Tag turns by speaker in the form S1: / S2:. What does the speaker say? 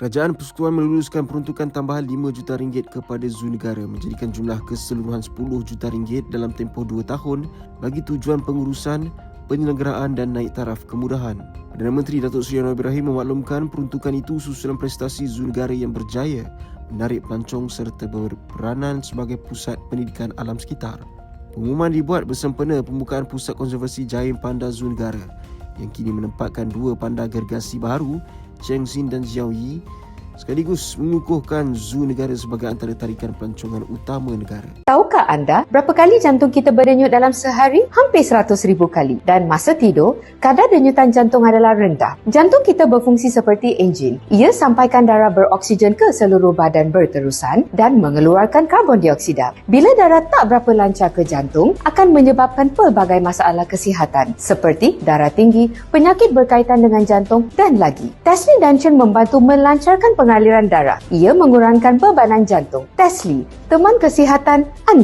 S1: Kerajaan Persekutuan meluluskan peruntukan tambahan 5 juta ringgit kepada Zoo Negara menjadikan jumlah keseluruhan 10 juta ringgit dalam tempoh 2 tahun bagi tujuan pengurusan, penyelenggaraan dan naik taraf kemudahan. Perdana Menteri Datuk Seri Anwar Ibrahim memaklumkan peruntukan itu susulan prestasi Zoo Negara yang berjaya menarik pelancong serta berperanan sebagai pusat pendidikan alam sekitar. Pengumuman dibuat bersempena pembukaan Pusat Konservasi Jaim Panda Zoo Negara yang kini menempatkan dua panda gergasi baru 相信的小姨 sekaligus mengukuhkan zoo negara sebagai antara tarikan pelancongan utama negara.
S2: Tahukah anda berapa kali jantung kita berdenyut dalam sehari? Hampir 100 ribu kali. Dan masa tidur, kadar denyutan jantung adalah rendah. Jantung kita berfungsi seperti enjin. Ia sampaikan darah beroksigen ke seluruh badan berterusan dan mengeluarkan karbon dioksida. Bila darah tak berapa lancar ke jantung, akan menyebabkan pelbagai masalah kesihatan seperti darah tinggi, penyakit berkaitan dengan jantung dan lagi. Tesla Dungeon membantu melancarkan pengaliran darah. Ia mengurangkan bebanan jantung. Tesli, teman kesihatan anda.